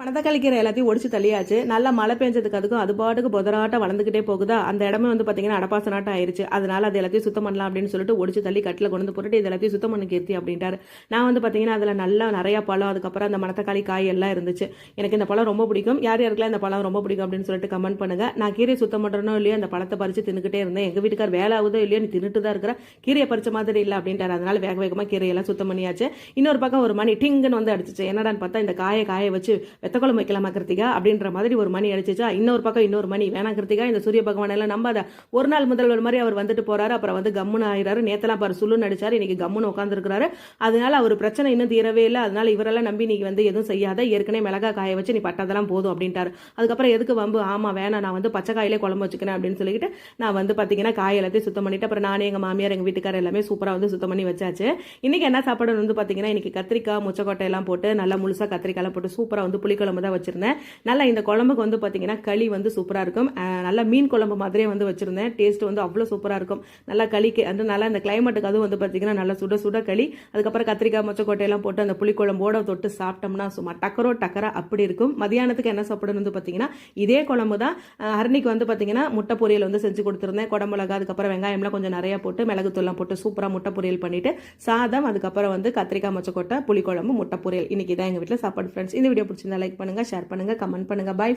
பணத்தக்காளி கீரை எல்லாத்தையும் ஒடிச்சு தள்ளியாச்சு. நல்லா மழை பெஞ்சதுக்கு அதுக்கும் அது பாட்டுக்கு புதராட்டம் வளர்ந்துக்கிட்டே போகுதா? அந்த இடமே வந்து பார்த்தீங்கன்னா அடப்பாசனாட்டம் ஆயிருச்சு. அதனால அது எல்லாத்தையும் சுத்தம் பண்ணலாம் அப்படின்னு சொல்லிட்டு ஒடிச்சு தள்ளி கட்டில் கொண்டு வந்து போட்டுட்டு இது எல்லாத்தையும் சுத்தம் பண்ணி கீர்த்தி அப்படின்ட்டாரு. நான் வந்து பார்த்தீங்கன்னா அதில் நல்லா நிறையா பழம் அதுக்கப்புறம் அந்த மணத்தக்காளி காய் எல்லாம் இருந்துச்சு. எனக்கு இந்த பழம் ரொம்ப பிடிக்கும். யார் யாருக்கெல்லாம் இந்த பழம் ரொம்ப பிடிக்கும் அப்படின்னு சொல்லிட்டு கமெண்ட் பண்ணுங்க. நான் கீரை சுத்தம் பண்ணுறனோ இல்லையோ அந்த பழத்தை பறித்து தின்னுக்கிட்டே இருந்தேன். எங்கள் வீட்டுக்கார் வேலை ஆகுதோ இல்லையோ நீ தின்னுட்டு தான் இருக்கிற. கீரையை பறிச்ச மாதிரி இல்லை அப்படின்ட்டாரு. அதனால வேக வேகமாக கீரையெல்லாம் சுத்தம் பண்ணியாச்சு. இன்னொரு பக்கம் ஒரு மணி டிங்குன்னு வந்து அடிச்சிச்சு. என்னடான்னு பார்த்தா இந்த காயை காய வச்சு வெத்த வைக்கலாமா கிருத்திகா? அப்படின்ற மாதிரி ஒரு மணி அடிச்சிச்சா? இன்னொரு பக்கம் இன்னொரு மணி. வேணாம் கிருத்திகா இந்த சூரிய பகவான் எல்லாம் நம்பாத. ஒரு நாள் முதல்வர் மாதிரி அவர் வந்துட்டு போறாரு. அப்புறம் வந்து கம்முன்னு ஆயிராரு நேத்தெல்லாம் பாரு சுள்ளுன்னு நடிச்சாரு. இன்னைக்கு கம்முன்னு உட்காந்துருக்காரு அதனால அவர் பிரச்சனை இன்னும் தீரவே இல்லை. அதனால இவரெல்லாம் நம்பி நீ வந்து எதுவும் செய்யாத. ஏற்கனவே மிளகா காய வச்சு நீ பட்டதெல்லாம் போதும் அப்படின்ட்டாரு. அதுக்கப்புறம் எதுக்கு வம்பு? ஆமா வேணாம். நான் வந்து பச்சை காயிலே குழம்பு வச்சுக்கிறேன் அப்படின்னு சொல்லிட்டு நான் வந்து பாத்தீங்கன்னா காய் எல்லாத்தையும் சுத்தம் பண்ணிட்டு அப்புறம் நானே எங்க மாமியார் எங்க வீட்டுக்காரர் எல்லாமே சூப்பரா வந்து சுத்தம் பண்ணி வச்சாச்சு. இன்னைக்கு என்ன சாப்பாடு வந்து பாத்தீங்கன்னா இன்னைக்கு கத்திரிக்காய் முச்சக்கொட்டை எல்லாம் போட்டு நல்லா முழுசா கத்திரிக்காய் எல்லாம் போட்டு சூப்பரா வந்து புளி புளிக்குழம்பு தான் வச்சிருந்தேன். நல்லா இந்த குழம்புக்கு வந்து பார்த்தீங்கன்னா களி வந்து சூப்பரா இருக்கும். நல்லா மீன் குழம்பு மாதிரியே வந்து வச்சிருந்தேன். டேஸ்ட் வந்து அவ்வளோ சூப்பரா இருக்கும். நல்லா களிக்கு அந்த நல்லா இந்த கிளைமேட்டுக்கு அதுவும் வந்து பார்த்தீங்கன்னா நல்லா சுட சுட களி. அதுக்கப்புறம் கத்திரிக்காய் மொச்சக்கோட்டையெல்லாம் போட்டு அந்த புளிக்குழம்போட தொட்டு சாப்பிட்டோம்னா சும்மா டக்கரோ டக்கரா அப்படி இருக்கும். மதியானத்துக்கு என்ன சாப்பிடணும் வந்து பார்த்தீங்கன்னா இதே குழம்பு தான். அஹ் ஹரணிக்கு வந்து பார்த்தீங்கன்னா முட்டை பொரியல் வந்து செஞ்சு கொடுத்துருந்தேன். குடமிளகா அதுக்கப்புறம் வெங்காயம்லாம் கொஞ்சம் நிறைய போட்டு மிளகுத்தூள்லாம் போட்டு சூப்பராக முட்டை பொரியல் பண்ணிட்டு சாதம் அதுக்கப்புறம் வந்து கத்திரிக்காய் மொச்சக்கொட்டை புளிக்குழம்பு முட்டை பொரியல். இன்னைக்கு தான் எங்கள் வீட்டில் சாப்பாடு ஃப்ரெண்ட்ஸ் இந்த வீடியோ பிடிச்சிருந்தா லைக் பண்ணுங்க ஷேர் பண்ணுங்க கமெண்ட் பண்ணுங்க. பை